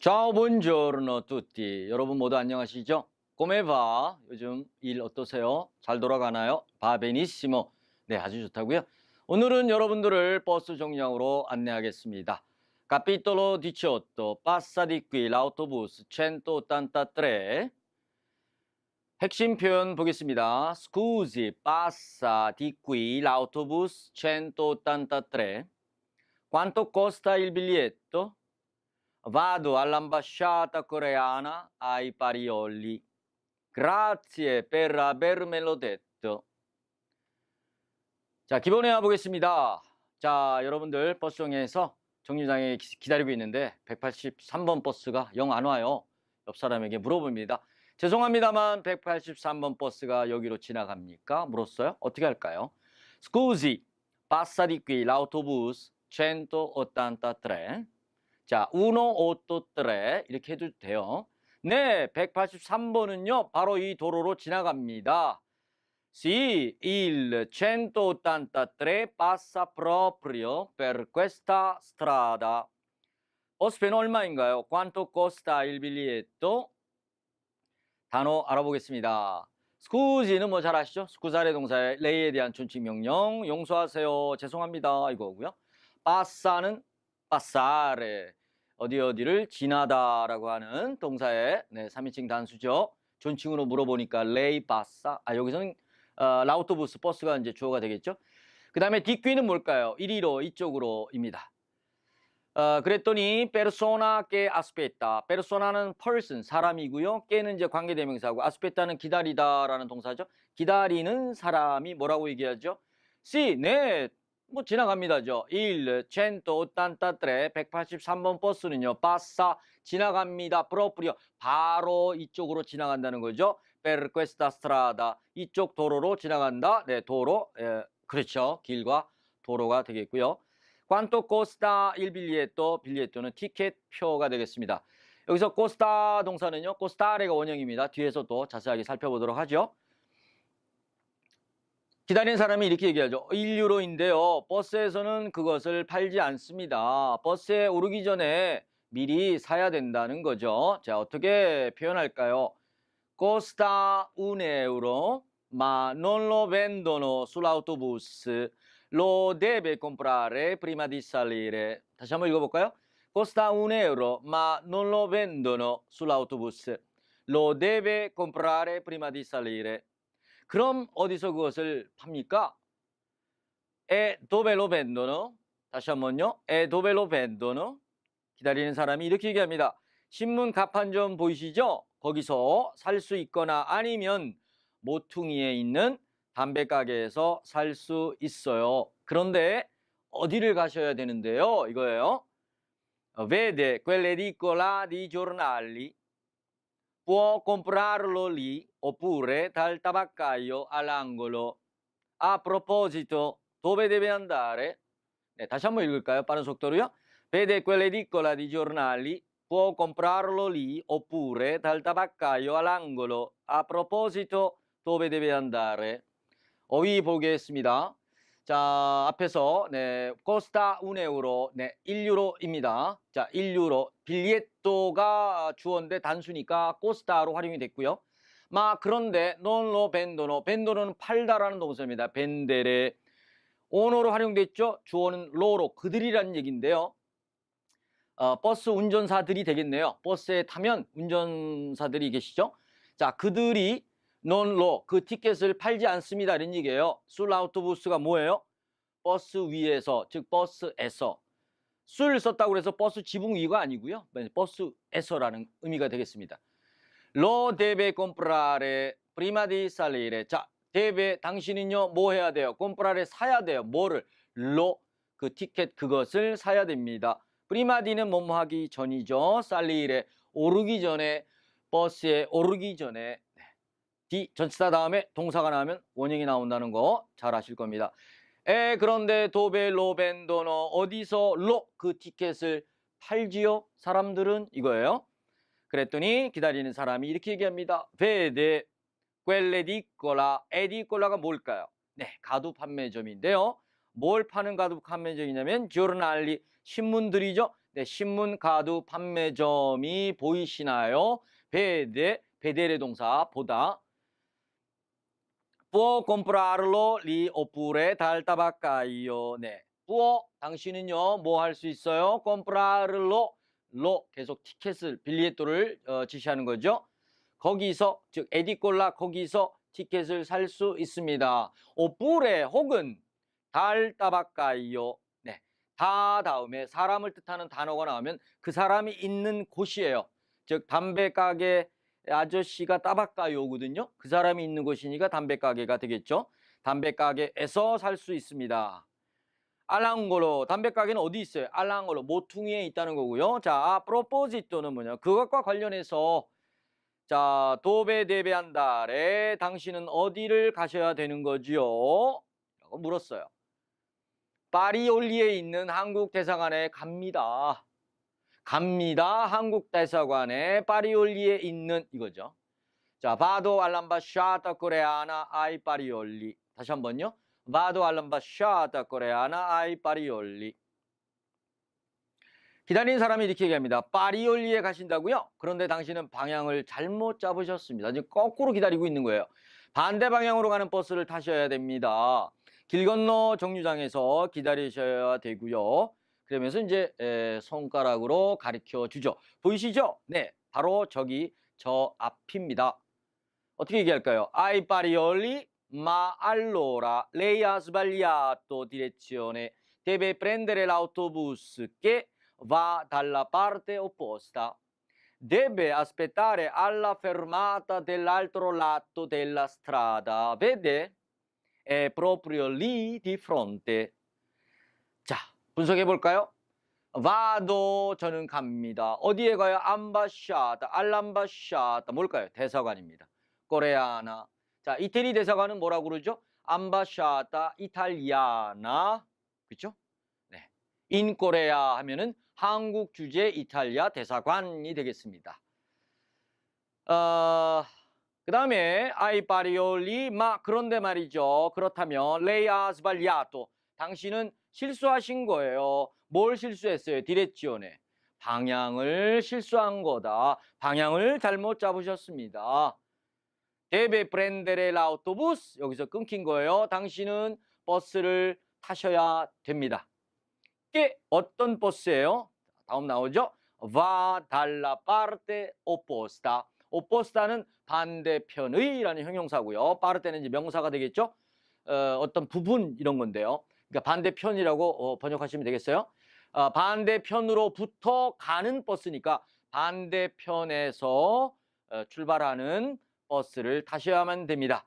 Ciao, buongiorno tutti. 여러분 모두 안녕하시죠? Come va? 요즘 일 어떠세요? 잘 돌아가나요? Va benissimo. 네, 아주 좋다고요. 오늘은 여러분들을 버스 정류장으로 안내하겠습니다. Capitolo 18. Passa di qui l'autobus 183. 핵심 표현 보겠습니다. Scusi, passa di qui l'autobus 183. Quanto costa il biglietto? Vado all'ambasciata coreana ai Parioli. Grazie per avermelo detto. 자, 기본 회화 보겠습니다. 자, 여러분들 버스정에서 정류장에 기- 기다리고 있는데 183번 버스가 영 안 와요. 옆 사람에게 물어봅니다. 죄송합니다만 183번 버스가 여기로 지나갑니까? 물었어요. 어떻게 할까요? Scusi, passa di qui l'autobus 183. 자, 183 이렇게 해도 돼요. 네, 183번은요. 바로 이 도로로 지나갑니다. Sì, il 183 passa proprio per questa strada. 버스표는 얼마인가요? Quanto costa il biglietto? 단어 알아보겠습니다. 스쿠지는 뭐 잘 아시죠? 스쿠자레 동사의 레이에 대한 존칭 명령, 용서하세요, 죄송합니다 이거고요. 빠사는 빠사레, 어디 어디를 지나다라고 하는 동사의 네, 3인칭 단수죠. 존칭으로 물어보니까 레이 빠사. 아 여기서는 어, 라우토부스 버스가 이제 주어가 되겠죠. 그 다음에 뒷귀는 뭘까요? 이리로 이쪽으로입니다. 어, 그랬더니 persona que aspetta. persona는 person 사람이고요. 깨는 이제 관계대명사고 aspetta는 기다리다라는 동사죠. 기다리는 사람이 뭐라고 얘기하죠? sì, 네, 뭐 지나갑니다죠. il 183 183번 버스는요. passa 지나갑니다. proprio 바로 이쪽으로 지나간다는 거죠. questa strada 이쪽 도로로 지나간다. 네, 도로. 예, 그렇죠. 길과 도로가 되겠고요. costa il biglietto? 빌리에토는 티켓표가 되겠습니다. 여기서 costa 동사는요. costare가 원형입니다. 뒤에서 또 자세하게 살펴보도록 하죠. 기다리는 사람이 이렇게 얘기하죠. 1유로인데요. 버스에서는 그것을 팔지 않습니다. 버스에 오르기 전에 미리 사야 된다는 거죠. 자, 어떻게 표현할까요? costa un euro, ma non lo vendono sull'autobus. Lo deve comprare prima di salire. 다시 한번 읽어볼까요? Costa un euro, ma non lo vendono sull'autobus. Lo deve comprare prima di salire. 그럼 어디서 그것을 팝니까? Dove lo vendono? 다시 한번요. Dove lo vendono? 기다리는 사람이 이렇게 얘기합니다. 신문 가판점 보이시죠? 거기서 살 수 있거나 아니면 모퉁이에 있는 담배 가게에서 살 수 있어요. 그런데 어디를 가셔야 되는데요? 이거예요. Vede quell'edicola di giornali. Può comprarlo lì oppure dal tabaccaio all'angolo. A proposito, dove deve andare? 네, 다시 한번 읽을까요? 빠른 속도로요. Vede quell'edicola di giornali. Può comprarlo lì oppure dal tabaccaio all'angolo. A proposito, dove deve andare? 어휘 보겠습니다. 자, 앞에서 네, 코스타 euro, 네, 1유로입니다. 자, 1유로. 빌리에토가 주어인데 단수니까 코스타로 활용이 됐고요. 마 그런데 논로 벤도노, 벤도노는 팔다라는 동사입니다. 벤데레. 오너로 활용됐죠. 주어는 로로 그들이라는 얘기인데요. 어, 버스 운전사들이 되겠네요. 버스에 타면 운전사들이 계시죠. 자, 그들이 논로 그 티켓을 팔지 않습니다. 이런 얘기예요. 술 아우토부스가 뭐예요? 버스 위에서 즉 버스에서 술 썼다고 해서 버스 지붕 위가 아니고요. 네, 버스에서라는 의미가 되겠습니다. Deve comprare prima di salire. 자, deve 당신은요 뭐 해야 돼요? comprare 사야 돼요. 뭐를? lo 그 티켓 그것을 사야 됩니다. di는 뭐뭐 하기 전이죠. salire 오르기 전에 버스에 오르기 전에 D 전치사 다음에 동사가 나오면 원형이 나온다는 거 잘 아실 겁니다. 에 그런데 도벨로 벤도너 어디서 로 그 티켓을 팔지요? 사람들은 이거예요. 그랬더니 기다리는 사람이 이렇게 얘기합니다. vede quelle edicola. 에디콜라가 뭘까요? 네, 가두 판매점인데요. 뭘 파는 가두 판매점이냐면 giornali 신문들이죠. 네, 신문 가두 판매점이 보이시나요? 베데 베데레 동사 보다. Può comprarlo lì oppure dal tabaccaio. 네. può 당신은요 뭐 할 수 있어요? comprarlo 로 계속 티켓을 빌리에토를 어, 지시하는 거죠. 거기서 즉 에디콜라 거기서 티켓을 살 수 있습니다. 오뿌레 혹은 달 따바까이요. 네. 다 다음에 사람을 뜻하는 단어가 나오면 그 사람이 있는 곳이에요. 즉 담배 가게 아저씨가 따바까요거든요. 그 사람이 있는 곳이니까 담배 가게가 되겠죠. 담배 가게에서 살 수 있습니다. 알랑고로 담배 가게는 어디 있어요? 알랑고로 모퉁이에 있다는 거고요. 자, 프로포지토는 뭐냐? 그것과 관련해서 자, 도배 대배한달에 당신은 어디를 가셔야 되는 거지요? 라고 물었어요. 파리올리에 있는 한국 대사관에 갑니다. 갑니다. 한국 대사관에 파리올리에 있는 이거죠. 자, 바도 알람바 샤타 코레아나 아이 파리올리. 다시 한번요. Vado all'ambasciata coreana ai Parioli. 기다리는 사람이 이렇게 얘기합니다. 파리올리에 가신다고요? 그런데 당신은 방향을 잘못 잡으셨습니다. 지금 거꾸로 기다리고 있는 거예요. 반대 방향으로 가는 버스를 타셔야 됩니다. 길 건너 정류장에서 기다리셔야 되고요. 그러면서 이제 에, 손가락으로 가리켜 주죠. 보이시죠? 네, 바로 저기 저 앞입니다. 어떻게 얘기할까요? Ai Parioli ma allora lei ha sbagliato direzione, deve prendere l'autobus che va dalla parte opposta. Deve aspettare alla fermata dell'altro lato della strada. Vede? È proprio lì di fronte. 자, 분석해 볼까요? vado 저는 갑니다. 어디에 가요? ambasciata, all'ambasciata 뭘까요? 대사관입니다. 코레아나 자, 이태리 대사관은 뭐라고 그러죠? 암바샤타 이탈리아나. 그렇죠? 네. 인코레아 하면은 한국 주재 이탈리아 대사관이 되겠습니다. 어, 그 다음에 아이파리올리 마 그런데 말이죠. 그렇다면 레이 아 스발리아토 당신은 실수하신 거예요. 뭘 실수했어요? 디레지오네. 방향을 실수한 거다. 방향을 잘못 잡으셨습니다. 데베 프렌데레 라우토부스 여기서 끊긴 거예요. 당신은 버스를 타셔야 됩니다. 이게 어떤 버스예요? 다음 나오죠? va dalla parte opposta. opposta는 반대편의라는 형용사고요. 파르테는 이제 명사가 되겠죠? 어, 떤 부분 이런 건데요. 그러니까 반대편이라고 어, 번역하시면 되겠어요. 어, 반대편으로부터 가는 버스니까 반대편에서 어, 출발하는 버스를 타셔야만 됩니다.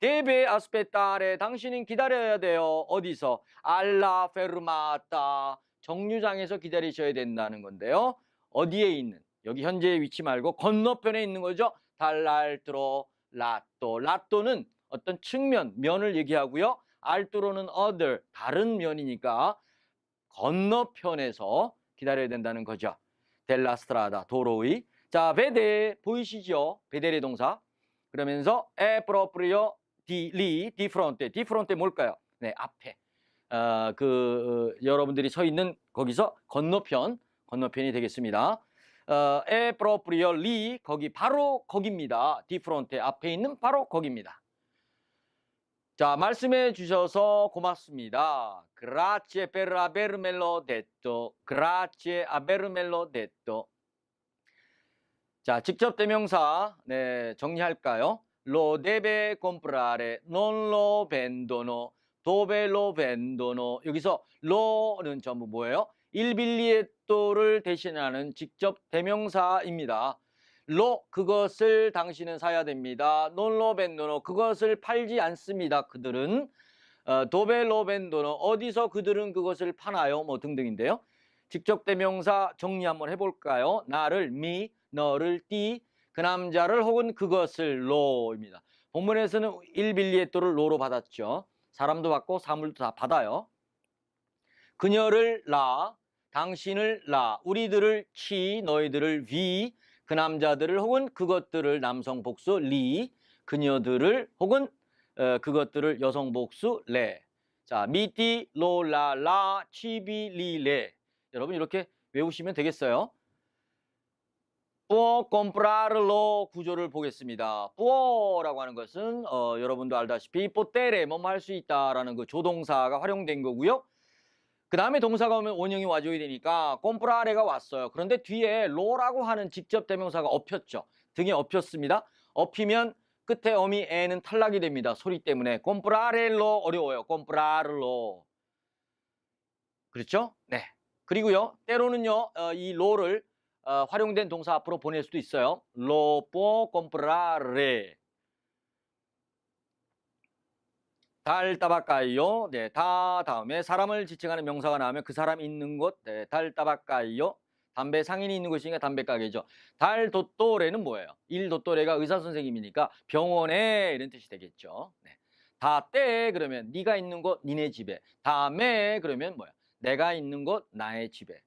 데베 아스페타레 당신은 기다려야 돼요. 어디서? 알라 페르마타 정류장에서 기다리셔야 된다는 건데요. 어디에 있는? 여기 현재의 위치 말고 건너편에 있는 거죠. 달랄트로 라또 라또는 어떤 측면, 면을 얘기하고요. 알뚜로는 other, 다른 면이니까 건너편에서 기다려야 된다는 거죠. 델라스트라다, 도로의. 자, 베데 보이시죠? 베데레 동사. 그러면서 proprio di lì, di di fronte 뭘까요? 네, 앞에. 어, 그 어, 여러분들이 서 있는 거기서 건너편, 건너편이 되겠습니다. 어, è proprio lì, 거기 바로 거기입니다. fronte 앞에 있는 바로 거기입니다. 자, 말씀해 주셔서 고맙습니다. Grazie per avermelo detto. Grazie avermelo detto. 자, 직접 대명사 네, 정리할까요? Lo deve comprare, non lo vendono, dove lo vendono. 여기서 lo는 전부 뭐예요? 일빌리에토를 대신하는 직접 대명사입니다. 로 그것을 당신은 사야 됩니다. lo vendono 그것을 팔지 않습니다. 그들은 어, lo vendono 어디서 그들은 그것을 파나요? 뭐 등등인데요. 직접 대명사 정리 한번 해볼까요? 나를 me 너를 띠, 그 남자를 혹은 그것을 로입니다. 본문에서는 일빌리에토를 로로 받았죠. 사람도 받고 사물도 다 받아요. 그녀를 라, 당신을 라, 우리들을 치, 너희들을 위, 그 남자들을 혹은 그것들을 남성 복수 리, 그녀들을 혹은 어, 그것들을 여성 복수 레. 자, 미띠, 로, 라, 라, 치비, 리, 레. 여러분 이렇게 외우시면 되겠어요. può comprarlo 구조를 보겠습니다. pu어라고 하는 것은 어, 여러분도 알다시피 potere 뭐뭐 할 수 있다라는 그 조동사가 활용된 거고요. 그 다음에 동사가 오면 원형이 와줘야 되니까 comprare가 왔어요. 그런데 뒤에 lo라고 하는 직접 대명사가 엎였죠. 등에 엎였습니다. 엎이면 끝에 어미 에는 탈락이 됩니다. 소리 때문에 comprarello 어려워요. comprarlo 그렇죠? 네. 그리고요 때로는요 어, 이 lo를 어, 활용된 동사 앞으로 보낼 수도 있어요. può comprare 달 따바까이요. 네, 다 다음에 사람을 지칭하는 명사가 나오면 그 사람 있는 곳, 네, 달 따바까이요. 담배 상인이 있는 곳이니까 담배 가게죠. 달 도또레는 뭐예요? 일 도또레가 의사 선생님이니까 병원에 이런 뜻이 되겠죠. 네. 다때 그러면 네가 있는 곳 니네 집에. 다음에 그러면 뭐야? 내가 있는 곳 나의 집에.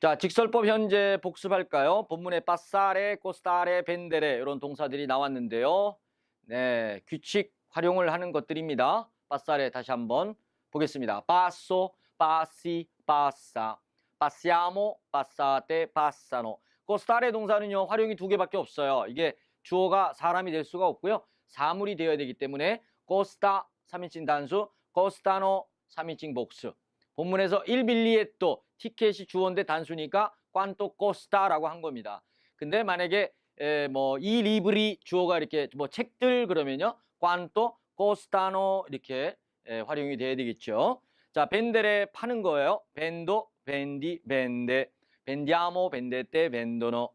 자, 직설법 현재 복습할까요? 본문에 빠사레, 코스타레, 벤데레 이런 동사들이 나왔는데요. 네, 규칙 활용을 하는 것들입니다. 빠사레 다시 한번 보겠습니다. passo, passi, passa, passiamo, passate, passano. 코스타레 동사는요 활용이 두 개밖에 없어요. 이게 주어가 사람이 될 수가 없고요. 사물이 되어야 되기 때문에 코스타 3인칭 단수, 코스타노 3인칭 복수. 본문에서 il biglietto 티켓이 주어인데 단수니까 quanto costa라고 한 겁니다. 근데 만약에 뭐 이 리브리 주어가 이렇게 뭐 책들 그러면요 quanto costano 이렇게 에, 활용이 돼야 되겠죠. 자 벤데레 파는 거예요. 벤도, 벤디, 벤데, 벤디아모, 벤데테, 벤도노.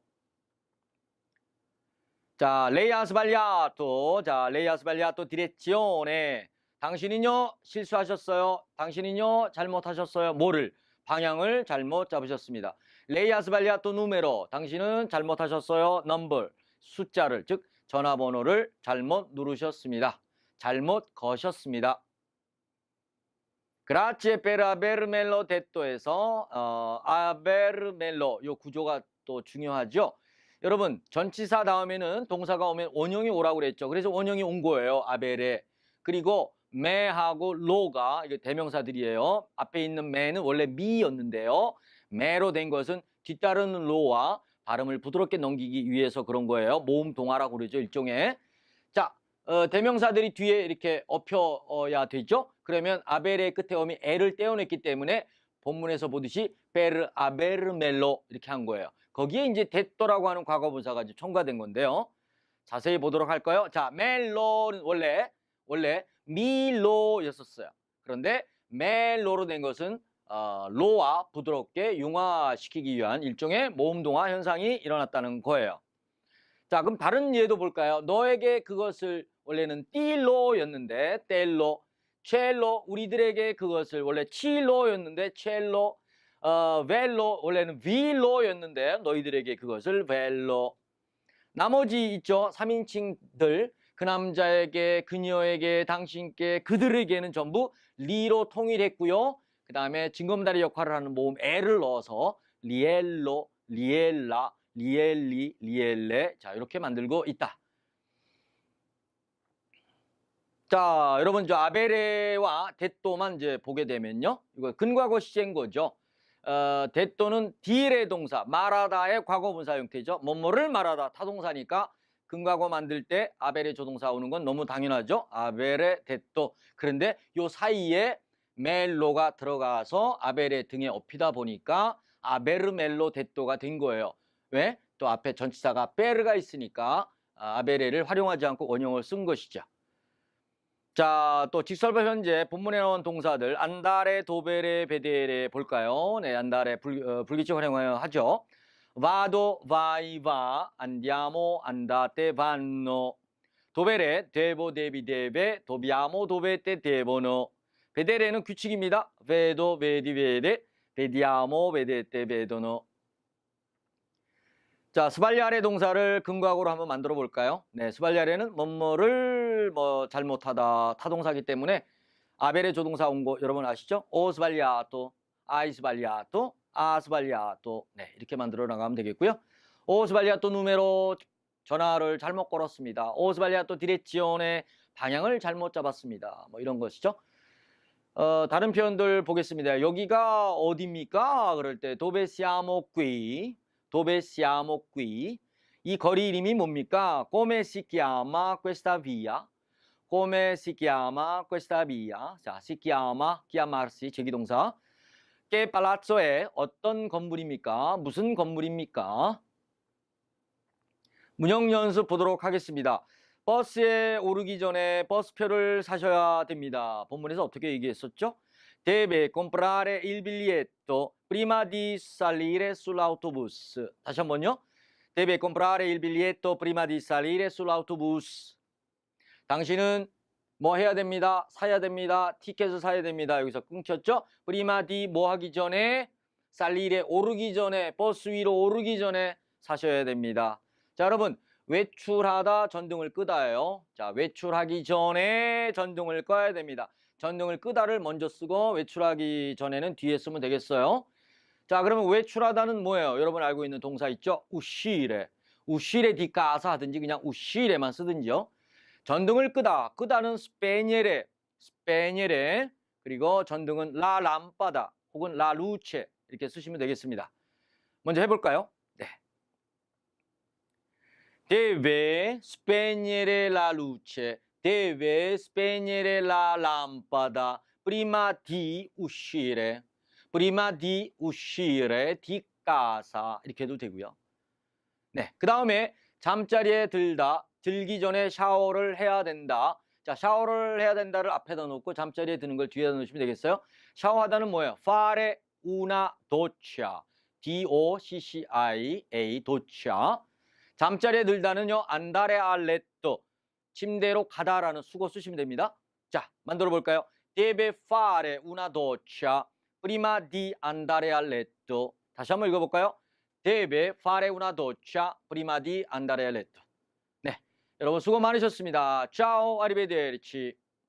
자 레이아 스 발리아토, 자 레이아 스 발리아토 디레지오네. 당신은요 실수하셨어요. 당신은요 잘못하셨어요. 뭐를? 방향을 잘못 잡으셨습니다. 레이아스발리아토 누메로 당신은 잘못하셨어요. 넘버 숫자를 즉 전화번호를 잘못 누르셨습니다. 잘못 거셨습니다. 그라치에 베라베르멜로 데토에서 어, 아베르멜로 요 구조가 또 중요하죠. 여러분 전치사 다음에는 동사가 오면 원형이 오라고 그랬죠. 그래서 원형이 온 거예요. 아베레. 그리고 매하고 로가 이게 대명사들이에요. 앞에 있는 매는 원래 미였는데요. 매로 된 것은 뒤따르는 로와 발음을 부드럽게 넘기기 위해서 그런 거예요. 모음 동화라고 그러죠. 일종의. 자, 어, 대명사들이 뒤에 이렇게 엎혀야 되죠. 그러면 아베르의 끝에 어미 에를 떼어냈기 때문에 본문에서 보듯이 베르 아베르 멜로 이렇게 한 거예요. 거기에 이제 데또라고 하는 과거분사가 이제 첨가된 건데요. 자세히 보도록 할까요? 자, 멜로는 원래 원래 미로였었어요. 그런데 멜로로 된 것은 어, 로와 부드럽게 융화시키기 위한 일종의 모음동화 현상이 일어났다는 거예요. 자, 그럼 다른 예도 볼까요? 너에게 그것을 원래는 띠로였는데 뗄로, 첼로 우리들에게 그것을 원래 치로였는데 첼로, 어, 벨로 원래는 위로였는데 너희들에게 그것을 벨로. 나머지 있죠? 3인칭들 그 남자에게, 그녀에게, 당신께, 그들에게는 전부 리로 통일했고요. 그 다음에 징검다리 역할을 하는 모음 에를 넣어서 리엘로, 리엘라, 리엘리, 리엘레 자 이렇게 만들고 있다. 자 여러분 저 아베레와 데또만 이제 보게 되면요. 이거 근과거 시제인 거죠. 어, 데또는 디레 동사, 말하다의 과거 분사 형태죠. 뭐뭐를 말하다 타동사니까 근과거 만들 때 아벨의 조동사 오는 건 너무 당연하죠. 아벨의 데또. 그런데 요 사이에 멜로가 들어가서 아벨의 등에 엎이다 보니까 아베르멜로 데또가 된 거예요. 왜? 또 앞에 전치사가 베르가 있으니까 아베레를 활용하지 않고 원형을 쓴 것이죠. 자, 또 직설법 현재 본문에 나온 동사들 안다레, 도베레, 베데레 볼까요? 네, 안다레 불, 어, 불규칙 활용하죠. vado, vai, va, andiamo, andate, vanno. 도베레, devi, deve, dobbiamo, dovete, devono. 베데 레는 규칙입니다. vedo, vedi, vede, vediamo, vedete, vedono. 자, 스발리아레 동사를 근과거로 한번 만들어 볼까요? 네, 스발리아레는 뭐뭐를 뭐 잘못하다 타동사기 때문에 아벨의 조동사 온 거 여러분 아시죠? 오 스발리아토, 아이 스발리아토, 아 스발리아토. 네, 이렇게 만들어 나가면 되겠고요. 오 스발리아토 누메로 전화를 잘못 걸었습니다. 오 스발리아토 디레지온의 방향을 잘못 잡았습니다. 뭐 이런 것이죠. 어, 다른 표현들 보겠습니다. 여기가 어디입니까? 그럴 때 dove siamo qui, dove siamo qui. 이 거리 이름이 뭡니까? Come si chiama questa via? Come si chiama questa via? 자, si chiama, chiamarsi, 제기동사. Che palazzo에 어떤 건물입니까? 무슨 건물입니까? 문형 연습 보도록 하겠습니다. 버스에 오르기 전에 버스표를 사셔야 됩니다. 본문에서 어떻게 얘기했었죠? Deve comprare il biglietto prima di salire sull'autobus. 다시 한번요. Deve comprare il biglietto prima di salire sull'autobus. 당신은 뭐 해야 됩니다. 사야 됩니다. 티켓을 사야 됩니다. 여기서 끊겼죠? prima di 뭐 하기 전에 salire 오르기 전에 버스 위로 오르기 전에 사셔야 됩니다. 자, 여러분 외출하다 전등을 끄다예요. 자, 외출하기 전에 전등을 꺼야 됩니다. 전등을 끄다를 먼저 쓰고 외출하기 전에는 뒤에 쓰면 되겠어요. 자, 그러면 외출하다는 뭐예요? 여러분 알고 있는 동사 있죠? 우시레. 우시레 디까사 하든지 그냥 우시레만 쓰든지요. 전등을 끄다. 끄다는 스페니에레. 스페니에레. 그리고 전등은 라 람파다 혹은 라 루체 이렇게 쓰시면 되겠습니다. 먼저 해볼까요? 네. Deve spegnere la luce, deve spegnere la lampada prima di uscire, prima di uscire di casa 이렇게 해도 되고요. 네, 그 다음에 잠자리에 들다, 들기 전에 샤워를 해야 된다. 자, 샤워를 해야 된다를 앞에다 놓고 잠자리에 드는 걸 뒤에다 놓으시면 되겠어요. 샤워하다는 뭐예요? fare una doccia, D-O-C-C-I-A, doccia. 잠자리에 들다는요, 안다레 알렛도, 침대로 가다라는 수고 쓰시면 됩니다. 자, 만들어 볼까요? Fare una doccia prima di andare a letto. 다시 한번 읽어 볼까요? Deve fare una doccia prima di andare a letto. 네, 여러분 수고 많으셨습니다. Ciao, arrivederci.